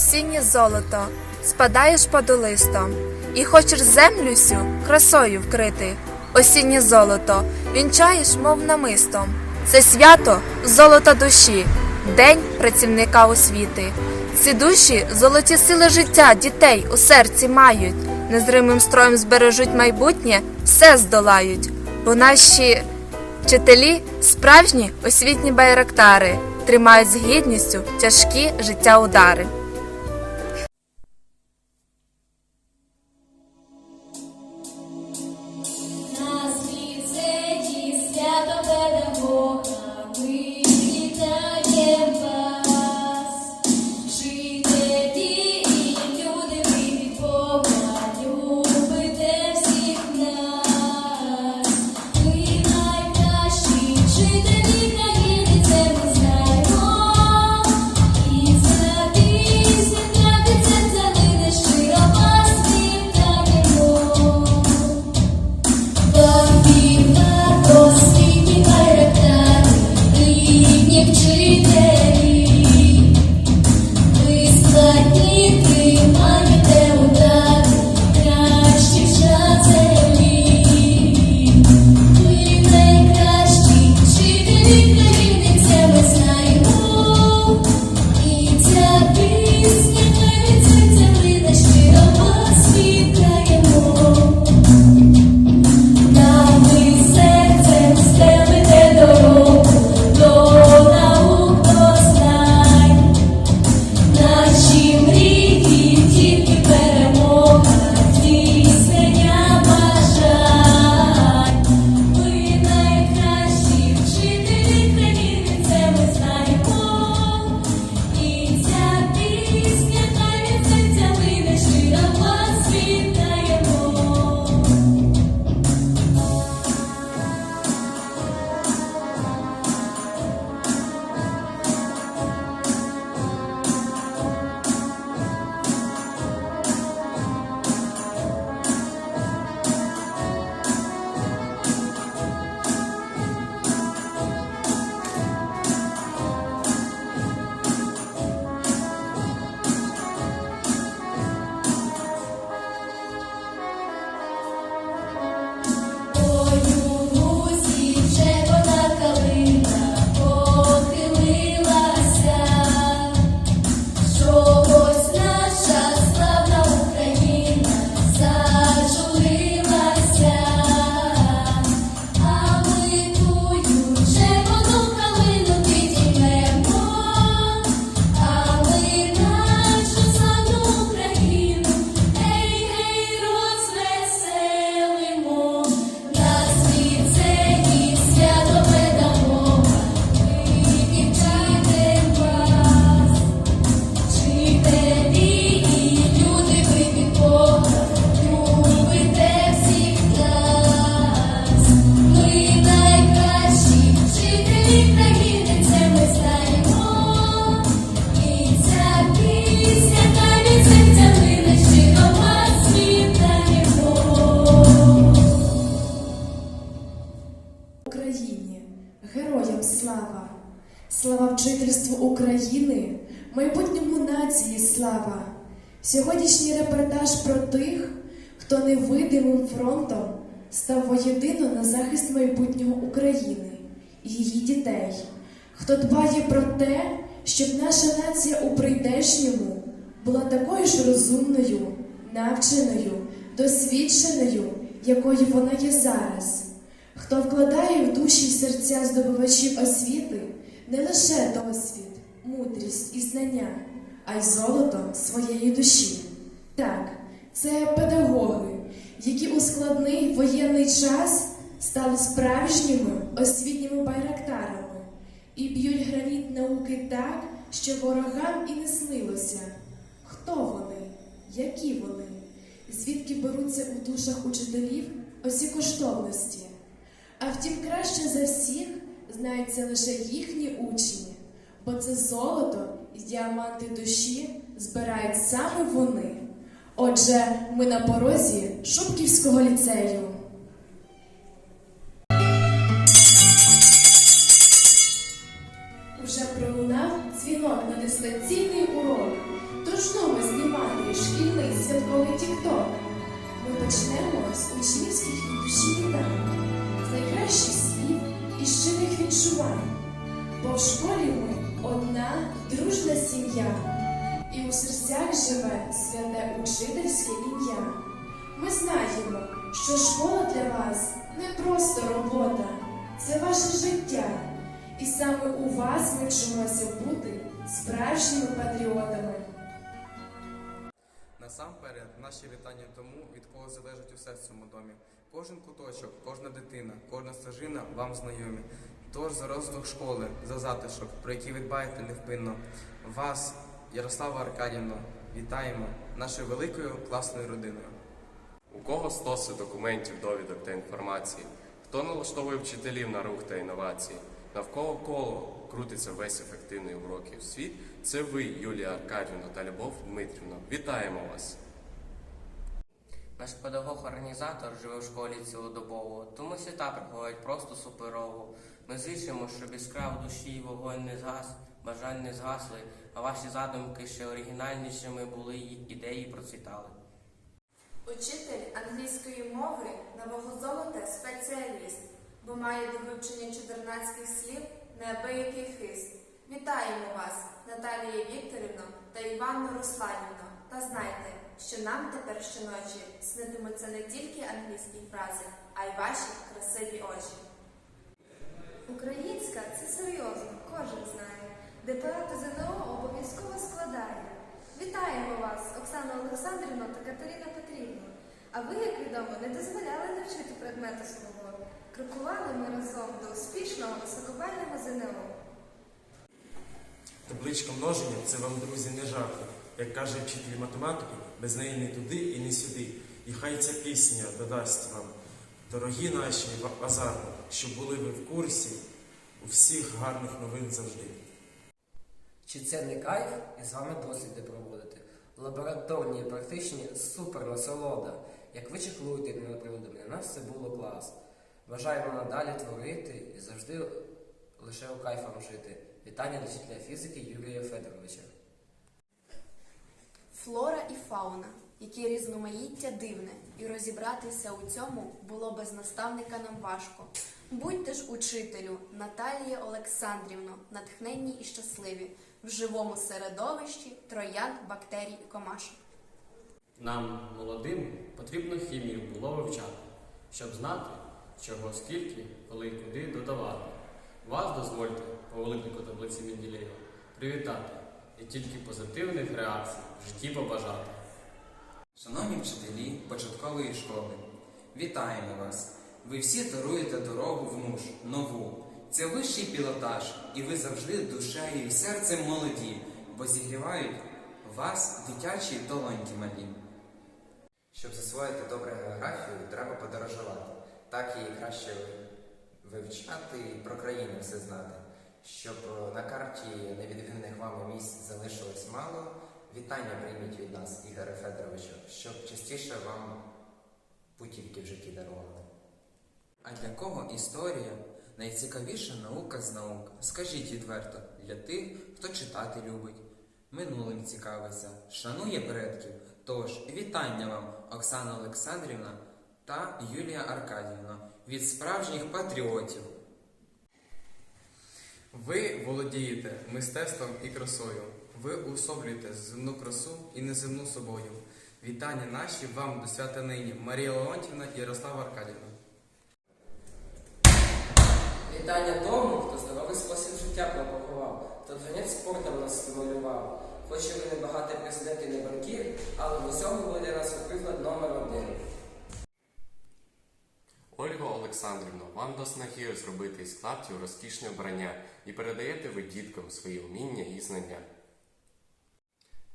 осіннє золото, спадаєш подолистом, і хочеш землю сю красою вкрити. Осіннє золото, вінчаєш, мов намистом. Це свято золота душі, день працівника освіти. Ці душі золоті сили життя дітей у серці мають, незримим строєм збережуть майбутнє, все здолають, бо наші вчителі справжні освітні байрактари, тримають з гідністю тяжкі життя удари. Майбутньому нації слава. Сьогоднішній репортаж про тих, хто невидимим фронтом став воєдино на захист майбутнього України і її дітей, хто дбає про те, щоб наша нація у прийдешньому була такою ж розумною, навченою, досвідченою, якою вона є зараз хто вкладає в душі й серця здобувачів освіти не лише досвід, мудрість і знання, а й золото своєї душі. Так, це педагоги, які у складний воєнний час стали справжніми освітніми байрактарами і б'ють граніт науки так, що ворогам і не снилося. Хто вони? Які вони? Звідки беруться у душах учителів осі коштовності? А втім, краще за всіх знаються лише їхні учні, бо це золото і діаманти душі збирають саме вони. Отже, ми на порозі Шубківського ліцею. Уже пролунав дзвінок на дистанційний урок. Тож ми знімати шкільний святковий тікток. Ми почнемо з учнівських і душі вітань, з найкращих слів і щирих відчувань. Бо в школі ми одна дружна сім'я, і у серцях живе святе учительське ім'я. Ми знаємо, що школа для вас не просто робота, це ваше життя. І саме у вас ми вчимося бути справжніми патріотами. Насамперед, наші вітання тому, від кого залежить усе в цьому домі. Кожен куточок, кожна дитина, кожна стежина вам знайомі. Тож за розвиток школи, за затишок, про який ви дбаєте невпинно. Вас, Ярослава Аркадівна, вітаємо нашою великою класною родиною. У кого стоси документів, довідок та інформації? Хто налаштовує вчителів на рух та інновації? Навколо коло крутиться весь ефективний уроків світ. Це ви, Юлія Аркадівна та Любов Дмитрівна. Вітаємо вас! Наш педагог-організатор живе в школі цілодобово, тому свята проходять просто суперово. Ми зичимо, щоб яскрав душі і вогонь не згас, бажань не згасли, а ваші задумки ще оригінальнішими були і ідеї процвітали. Учитель англійської мови нового золота спеціаліст, бо має до вивчення чудернацьких слів неабиякий хист. Вітаємо вас, Наталія Вікторівна та Іванна Русланівна. Та знайте, що нам тепер щоночі снитимуться не тільки англійські фрази, а й ваші красиві очі. Українська це серйозно, кожен знає. ДПА та ЗНО обов'язково складає. Вітаємо вас, Оксана Олександрівна та Катерина Петрівна. А ви, як відомо, не дозволяли не вчити предмету свого. Крокували ми разом до успішного високобального ЗНО. Табличка множення це вам, друзі, не жарти. Як каже вчитель математики, без неї не туди і не сюди. І хай ця пісня додасть вам, дорогі наші азарни, щоб були ви в курсі у всіх гарних новин завжди. Чи це не кайф і з вами досліди проводити? Лабораторні і практичні супер насолода. Як ви чеклуєте над приводами, для нас це було клас. Бажаємо надалі творити і завжди лише у кайфам жити. Вітання до вчителя фізики Юрія Федоровича. Флора і фауна, які різноманіття дивне, і розібратися у цьому було без наставника нам важко. Будьте ж учителю, Наталія Олександрівно, натхненні і щасливі, в живому середовищі троян, бактерій і комашок. Нам, молодим, потрібно хімію було вивчати, щоб знати, чого скільки, коли і куди додавати. Вас дозвольте, по велику таблиці Менделєєва, привітати і тільки позитивних реакцій в житті побажати. Шановні вчителі початкової школи, вітаємо вас! Ви всі даруєте дорогу в нуж, нову. Це вищий пілотаж, і ви завжди душею і серцем молоді, бо зігрівають вас дитячі долоньки малі. Щоб засвоїти добре географію, треба подорожувати. Так її краще вивчати і про країну все знати. Щоб е, на карті невідвідних вами місць залишилось мало, вітання прийміть від нас, Ігоре Федоровичу, щоб частіше вам путівки в житті дарували. А для кого історія найцікавіша наука з наук? Скажіть відверто, для тих, хто читати любить, минулим цікавиться, шанує предків. Тож, вітання вам, Оксана Олександрівна та Юлія Аркадівна, від справжніх патріотів. Ви володієте мистецтвом і красою. Ви уособлюєте земну красу і неземну собою. Вітання наші вам до свята нині Марія Леонтівна і Ярослава Аркадівна. Вітання тому, хто здоровий спосіб життя пропагував, хто занять спортом нас стимулював. Хоч і ви не багатий президент і не банкір, але в усьому ви для нас приклад номер один. Ольга Олександрівна, вам до снаги зробити із клаптів розкішне вбрання і передаєте ви діткам свої вміння і знання.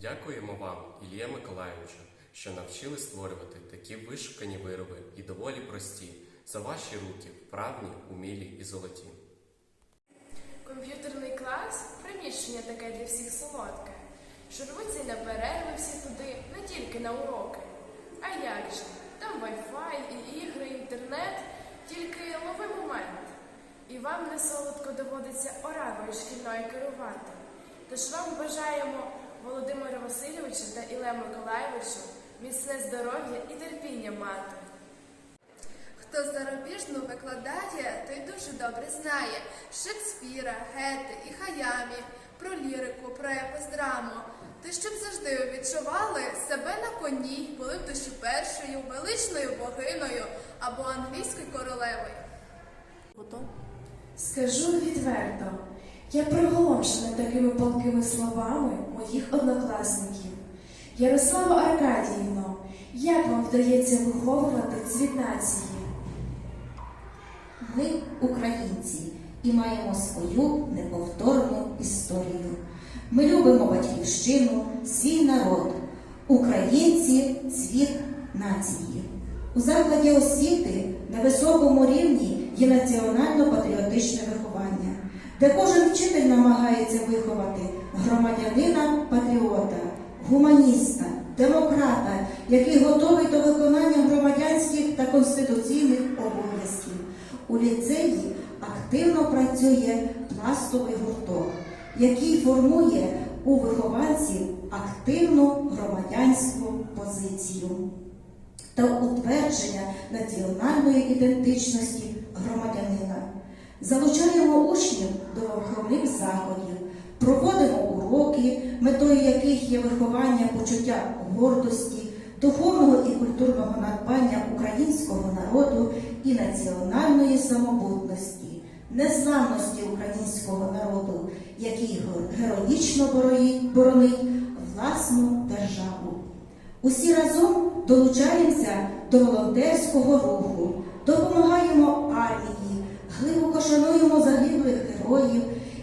Дякуємо вам, Ілія Миколайовичу, що навчили створювати такі вишукані вироби і доволі прості, за ваші руки, вправні, умілі і золоті. Комп'ютерний клас приміщення таке для всіх солодке. Що рвуться на перерви всі туди, не тільки на уроки. А як же? Там Wi-Fi і ігри, інтернет, тільки лови момент. І вам не солодко доводиться оравою шкільною керувати. Тож вам бажаємо Васильовичу та Іле Миколаєвичу міцне здоров'я і терпіння мати. Хто зарубіжну викладає, той дуже добре знає Шекспіра, Гете і Хаямі, про лірику, про епос драму. Та щоб завжди відчували себе на коні, були в душі першою, величною богиною або англійською королевою. Скажу відверто, я приголомшена такими палкими словами моїх однокласників. Ярослава Аркадіївно, як вам вдається виховувати цвіт нації? Ми українці і маємо свою неповторну історію. Ми любимо батьківщину, свій народ. Українці цвіт нації. У закладі освіти на високому рівні є національно-патріотичне виховання, де кожен вчитель намагається виховати громадянина-патріота, гуманіста, демократа, який готовий до виконання громадянських та конституційних обов'язків. У ліцеї активно працює пластовий гурток, який формує у вихованців активну громадянську позицію та утвердження національної ідентичності громадянина. Залучаємо учнів до виховних заходів, проводимо уроки, метою яких є виховання почуття гордості, духовного і культурного надбання українського народу і національної самобутності, незламності українського народу, який героїчно боронить власну державу. Усі разом долучаємося до волонтерського руху, допомагаємо армії, глибоко шануємо загиблих героїв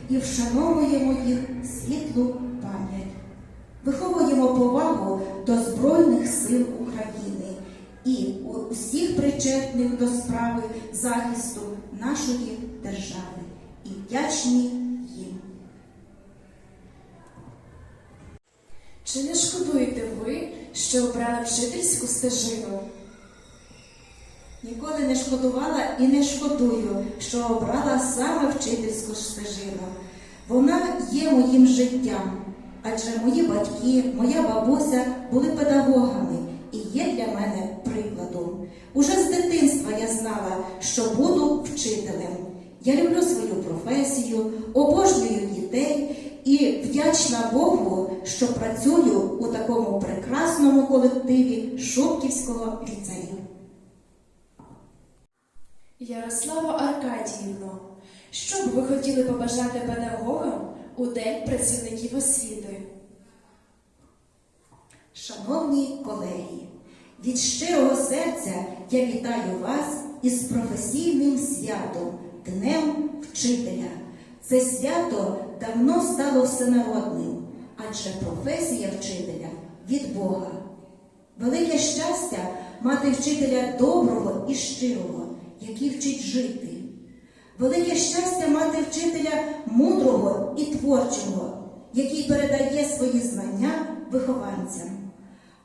і вшановуємо їх світлу пам'ять. Виховуємо повагу до Збройних сил України і усіх причетних до справи захисту нашої держави і вдячні їм. Чи не шкодуєте ви, що обрали вчительську стежину? Ніколи не шкодувала і не шкодую, що обрала саме вчительську стежину. Вона є моїм життям, адже мої батьки, моя бабуся були педагогами і є для мене прикладом. Уже з дитинства я знала, що буду вчителем. Я люблю свою професію, обожнюю дітей і вдячна Богу, що працюю у такому прекрасному колективі Шубківського ліцею. Ярослава Аркадіївно, що б ви хотіли побажати педагогам у День працівників освіти? Шановні колеги, від щирого серця я вітаю вас із професійним святом, Днем Вчителя. Це свято давно стало всенародним, адже професія вчителя від Бога. Велике щастя мати вчителя доброго і щирого, який вчить жити. Велике щастя мати вчителя мудрого і творчого, який передає свої знання вихованцям.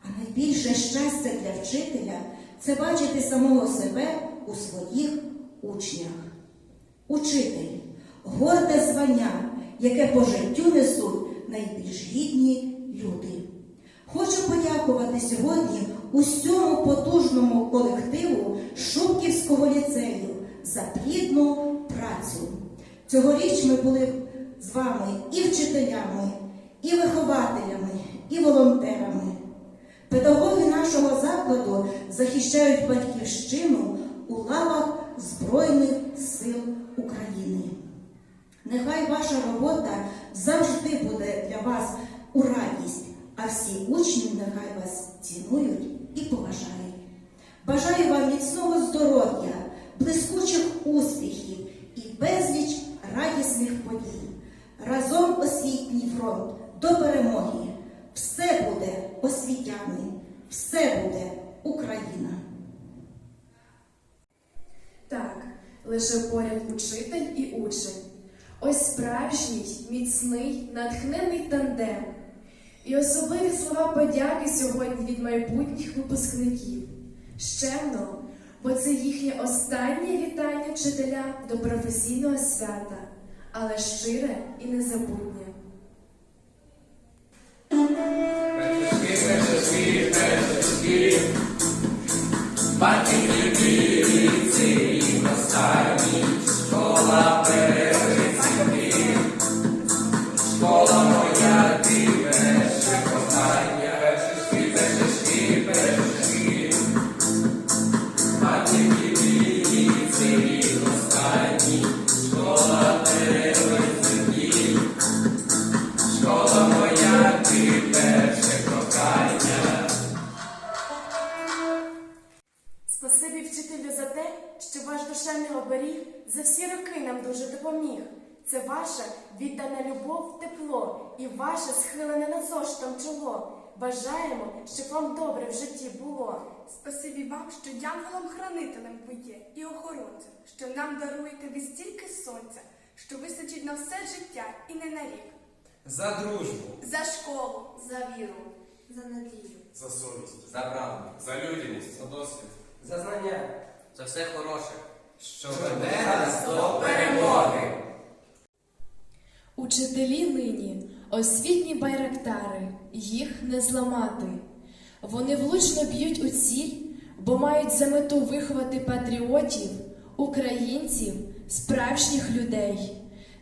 А найбільше щастя для вчителя це бачити самого себе у своїх учнях. Учитель горде звання, яке по життю несуть найбільш гідні люди. Хочу подякувати сьогодні усьому потужному колективу Шубківського ліцею за плідну працю. Цьогоріч ми були з вами і вчителями, і вихователями, і волонтерами. Педагоги нашого закладу захищають батьківщину у лавах Збройних сил України. Нехай ваша робота завжди буде для вас у радість, а всі учні нехай вас цінують і поважають. Бажаю вам міцного здоров'я, блискучих успіхів і безліч радісних подій. Разом освітній фронт до перемоги. Все буде освітяни, все буде Україна. Так, лише поряд учитель і учень. Ось справжній, міцний, натхнений тандем. І особливі слова подяки сьогодні від майбутніх випускників. Щемно, бо це їхнє останнє вітання вчителя до професійного свята, але щире і незабутнє. Батьки, останній школа. Оберіг за всі роки нам дуже допоміг. Це ваша віддана любов, тепло і ваше схилене над зоштом чоло. Бажаємо, щоб вам добре в житті було. Спасибі вам, що янголом-хранителем ви є і охоронцем, що нам даруєте ви стільки сонця, що вистачить на все життя і не на рік. За дружбу, За школу, За віру, за надію. За совість. за правду, За людяність, за досвід. За знання. За все хороше. що веде нас до перемоги. Учителі нині освітні байрактари, їх не зламати. Вони влучно б'ють у ціль, бо мають за мету виховати патріотів, українців, справжніх людей.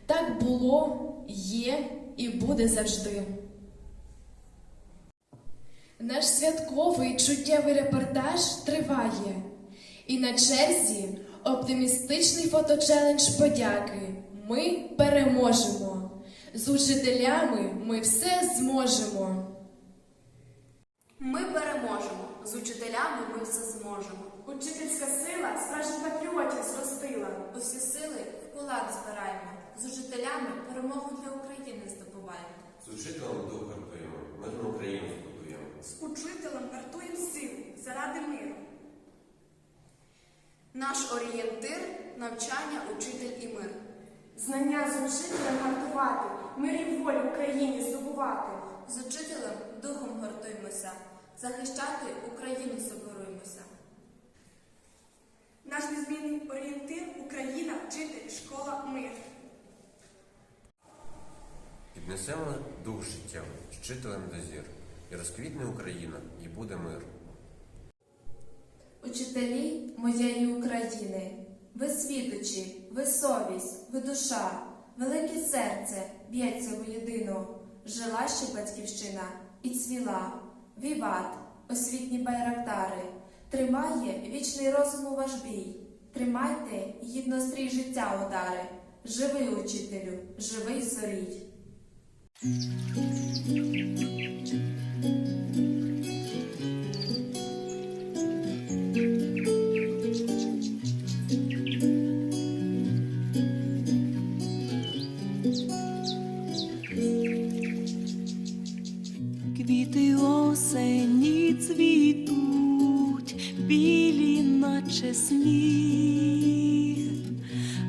Так було, є і буде завжди. Наш святковий чуттєвий репортаж триває. І на черзі оптимістичний фоточелендж подяки. Ми переможемо. З учителями ми все зможемо. Ми переможемо. З учителями ми все зможемо. Учительська сила справжніх патріотів зростила. Усі сили в кулак збираємо. З учителями перемогу для України здобуваємо. З учителем дух гартуємо, мирну Україну збудуємо. з учителем гартуємо сили заради миру. Наш орієнтир навчання, учитель і мир. Знання з учителем гартувати, мир і волю Україні здобувати. З учителем духом гартуємося. Захищати Україну соборуємося. Наш незмінний орієнтир Україна, вчитель, школа, мир. Піднесемо дух життєвий, щителем до зір. І розквітне Україна, і буде мир. Учителі моєї України, ви світочі, ви совість, ви душа, велике серце б'ється воєдино. Жила ще батьківщина і цвіла. Віват, освітні байрактари, тримає вічний розум у ваш бій. Тримайте гідно стрій життя удари. Живий учителю, живий зорій. Наче сніг,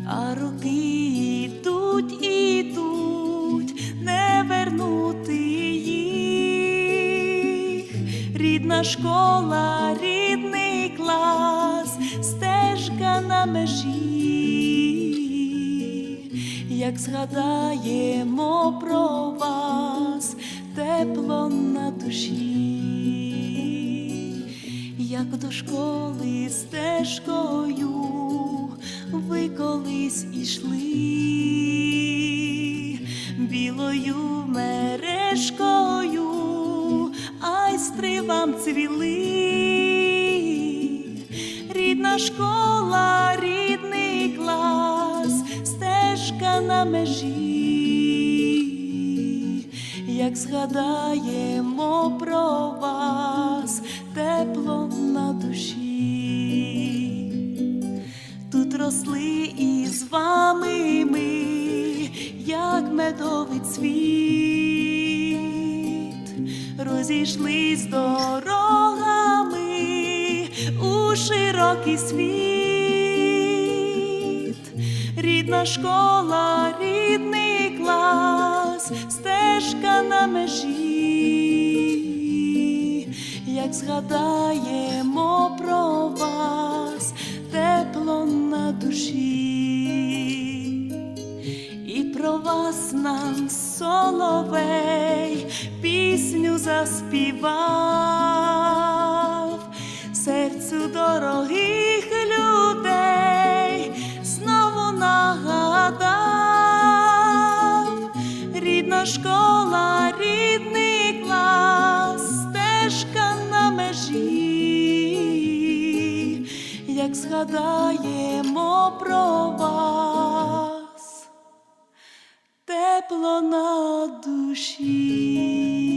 а роки йдуть, ідуть, не вернути їх. Рідна школа, рідний клас, стежка на межі, як згадаємо про вас, тепло на душі, школи стежкою ви колись ішли, білою мережкою, айстри вам цвіли, рідна школа, рідний клас, стежка на межі. Як згадаємо про вас тепло тут росли із вами ми, як медовий цвіт, розійшлись дорогами у широкий світ, рідна школа, рідний клас, стежка на межі, як згадаємо про вас, душі, і про вас нам соловей пісню заспівав, серцю дорогих людей знову нагадав, рідна школа, рідний згадаємо про вас, тепло на душі.